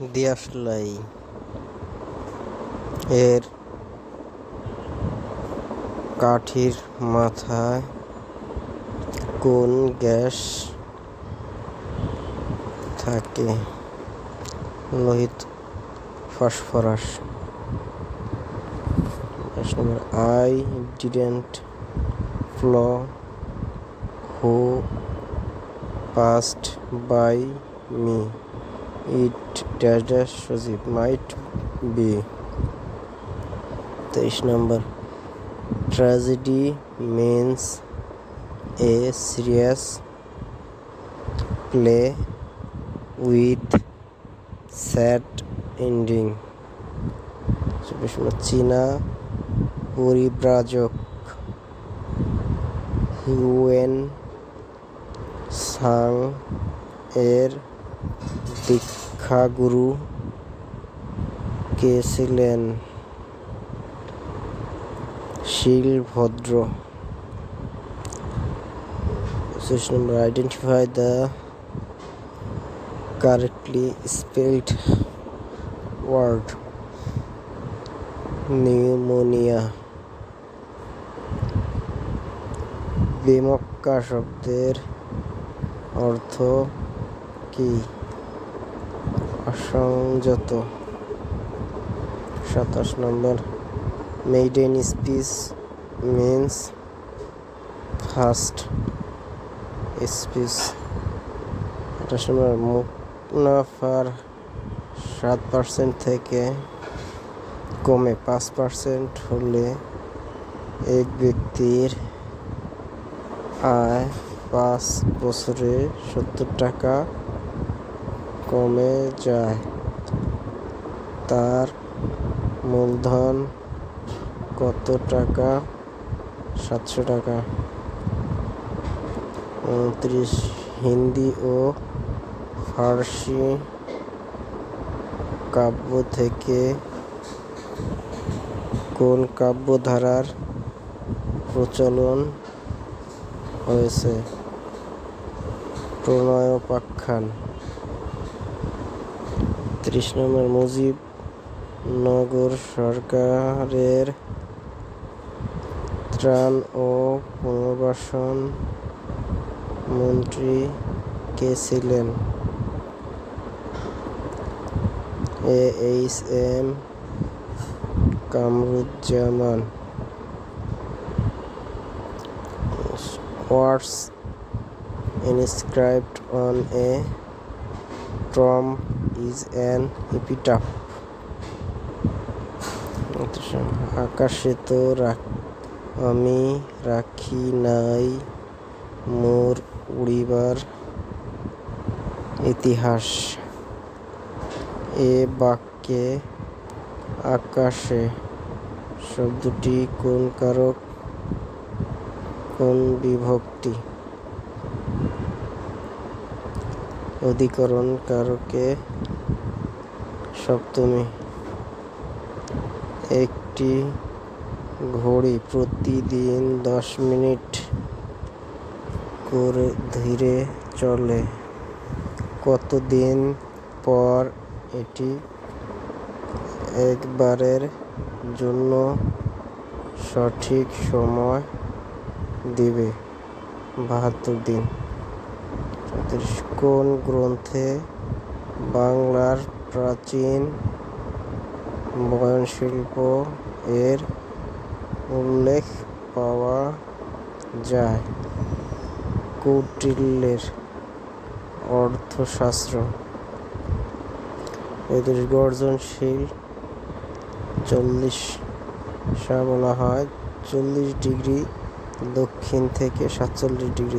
দিয়াশলাই এর কাঠির মাথায় কোন গ্যাস থাকে লোহিত phosphorus I didn't flow who passed by me. It dash dash Shazib might be. তেইশ number tragedy means a serious play with sad ending চব্বিশ চীনা পরিব্রাজক হিউয়েন সাং এর দীক্ষাগুরু কে ছিলেন? Shilabhadra. Identify the correctly spelled word pneumonia বেমক্কা শব্দের অর্থ কি? অসংযত। সাতাশ number. Maiden speech means first speech আঠাশ নম্বর। মুনাফার সাত পার্সেন্ট থেকে কমে পাঁচ পার্সেন্ট হলে এক ব্যক্তির আয় পাঁচ বছরে সত্তর টাকা কমে যায়। তার মূলধন কত টাকা? সাতশো টাকা। উনত্রিশ হিন্দি ও ফার্সি কাব্য থেকে কোন কাব্যধারার প্রচলন হয়েছে? প্রণয়োপাখ্যান ত্রিশ নম্বর মুজিব নগর সরকারের ত্রাণ ও পুনর্বাসন মন্ত্রী কে ছিলেন? A H M Kamruzzaman. words inscribed on a tomb is an epitaph. আকাশে তো আমি রাখি নাই মোর উড়িবার ইতিহাস। এ বাক্যে আকাশে, শব্দটি কোন কারক, কোন বিভক্তি? অধিকরণ কারকে সপ্তমী একটি ঘড়ি প্রতিদিন দশ মিনিট করে ধীরে চলে। কতদিন পর এটি একবারের জন্য সঠিক সময় দিবে? বাহাত্তর দিন। কোন গ্রন্থে বাংলার প্রাচীন বয়নশিল্প এর উল্লেখ পাওয়া যায়। কৌটিল্যের অর্থশাস্ত্র। এদের গর্জনশীল চল্লিশ সা বলা হয়, চল্লিশ ডিগ্রি দক্ষিণ থেকে সাতচল্লিশ ডিগ্রি